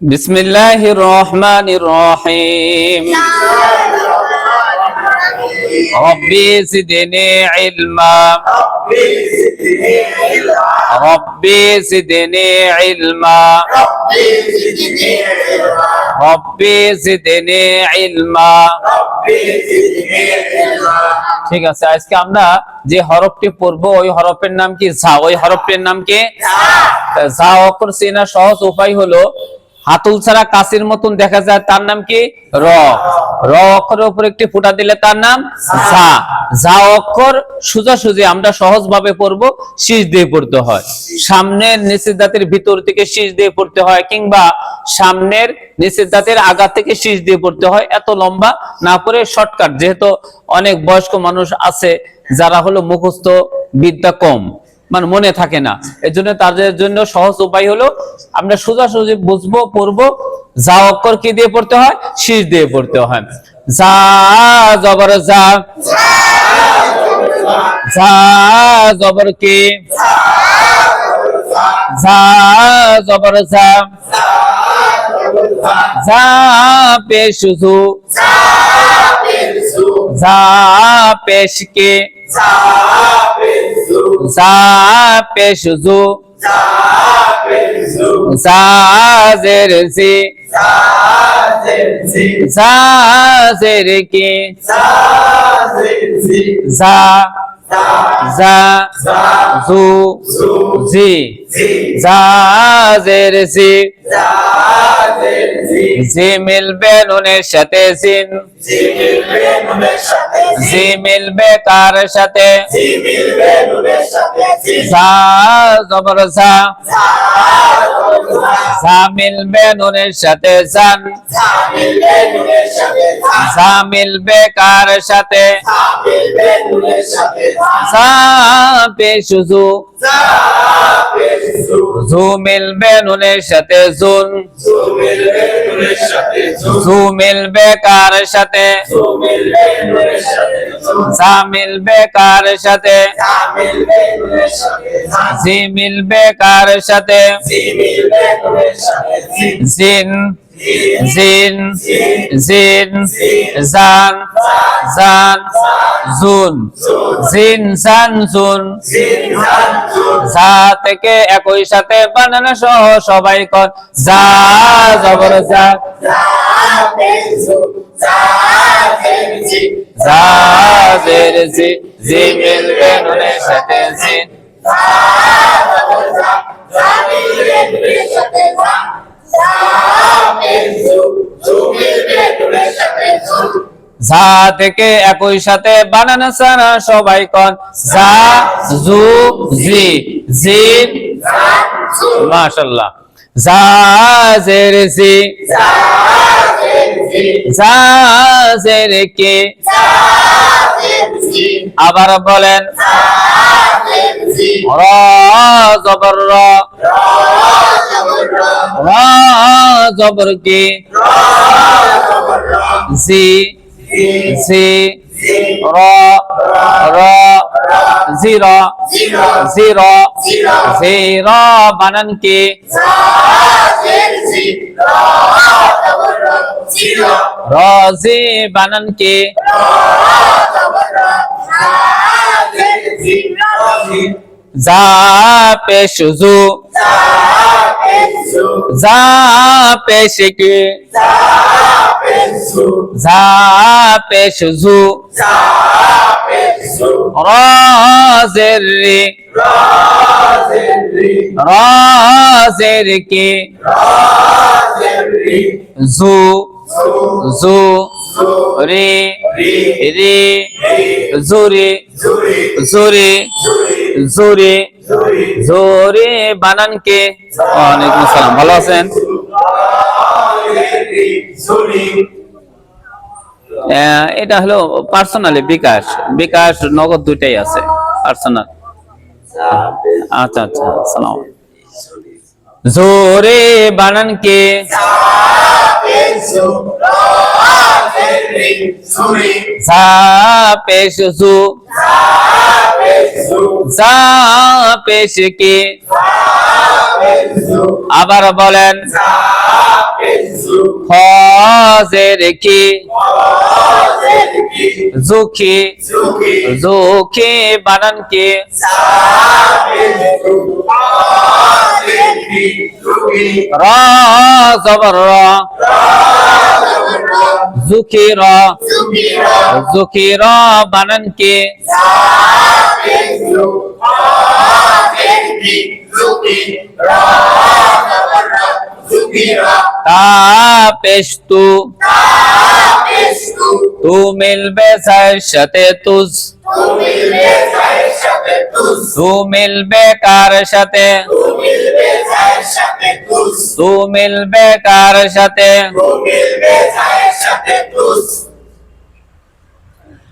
بسم الله الرحمن الرحيم ربي زدني علما ربي زدني علما ربي زدني علما ঠিক আছে, আজকে আমরা যে হরফটি পড়ব, ওই হরফের নাম কি? ঝা। ওই হরফটির নাম কি? ঝা। অক্ষর চেনা সহজ উপায় হলো হাতুল ছাড়া কাশির মতন দেখা যায়, তার নাম কি? র র অক্ষরের উপর একটি ফুটা দিলে তার নাম ঝা। ঝা অক্ষর সোজা সুজি আমরা সহজ ভাবে পড়ব, শীষ দিয়ে পড়তে হয়। সামনের নিচের দাঁতের ভিতর থেকে শীষ দিয়ে পড়তে হয়, কিংবা সামনের নিচের দাঁতের আগা থেকে শীষ দিয়ে পড়তে হয়। এত লম্বা না পড়ে শর্টকাট, যেহেতু অনেক বয়স্ক মানুষ আছে, যারা হলো মুখস্থ বিদ্যা কম। মানে মনে থাকে না। এর জন্য তাদের জন্য সহজ উপায় হলো, আমরা সোজাসুজি বুঝব, পড়ব, যা অক্ষর কি দিয়ে পড়তে হয়? শীষ দিয়ে পড়তে হয়। যা, জবর যা। জবর কি? যা, জবর যা। যা যা, পেশ কে? যা পেশ জু যা জের জি যা জের কে যা যা জু, জি যা জের জি। মিলবে নুনের সাথে জিন। জি মিলবে কার সাথে। যা জবর যা যা মিলবে নুনের সাথে জান। যা মিলবে কার সাথে। যা পেশুজু জু মিলবে নুনের সাথে জুন। জু মিলবে কার সাথে সা মিলবে কার সাথে। জি মিলবে কার সাথে। জিন জিন জিন, জান জান, জুন। জিন, জান, জুন। যা থেকে একই সাথে বানানো সহ সবাই কর। যা জবর যা। যা জি জি মিলবে নুনের সাথে জিন যা থেকে একই সাথে বানানো সারা সবাই কন। যা, জু, জি জিন মাশাল্লাহ যা জের জি। যা জের কে। আবার বলেন র জবর র জবর কে? জি। জি, র র জির জির জির বানান কে? রজি বানান কে? যা পেশ জু যা পেশ কে যা পেশ জু রাজের রে রাজের কে জু জু রে রে জোরে জোরে জোরে জোরে বানান কে ওয়ালাইকুম আসসালাম ভালো আছেন এটা হলো পার্সোনালি বিকাশ। বিকাশ নগদ দুইটাই আছে পার্সোনাল আচ্ছা আচ্ছা সালাম। জোরে বানান কে? পেশ কি? আবার বলেন। হজের কি? জুখি জুখি বানান কি? র জবর র জুখি র জুখি র বানান কি মিলবে সার সাথে তুজ তু মিলবে কার সাথে তু মিলবে কার সাথে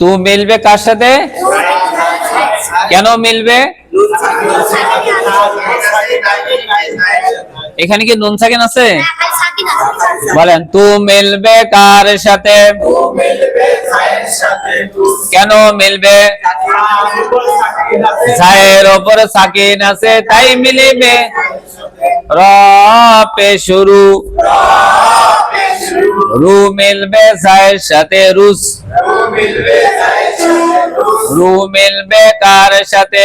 তু মিলবে কার সাথে কেন মিলবে এখানে কি নুন সাকিন আছে? বলেন তু মিলবে কার সাথে? কেন মিলবে? ছায়ের ওপর সাকিন আছে তাই মিলিবে। র পে শুরু। রু মিলবে ছায়ের সাথে রুস। রু মিলবে কার সাথে?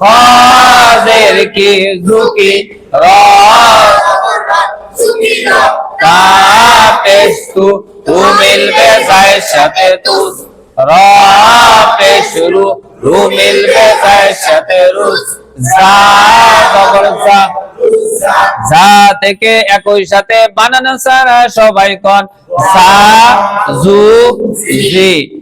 খাদের কি ঝুঁকি? র তু মিলবে সাথে তু র পে শুরু মিলবে সাথে রুস। থেকে একই সাথে বানানো সারা সবাই কন। সা জু জি।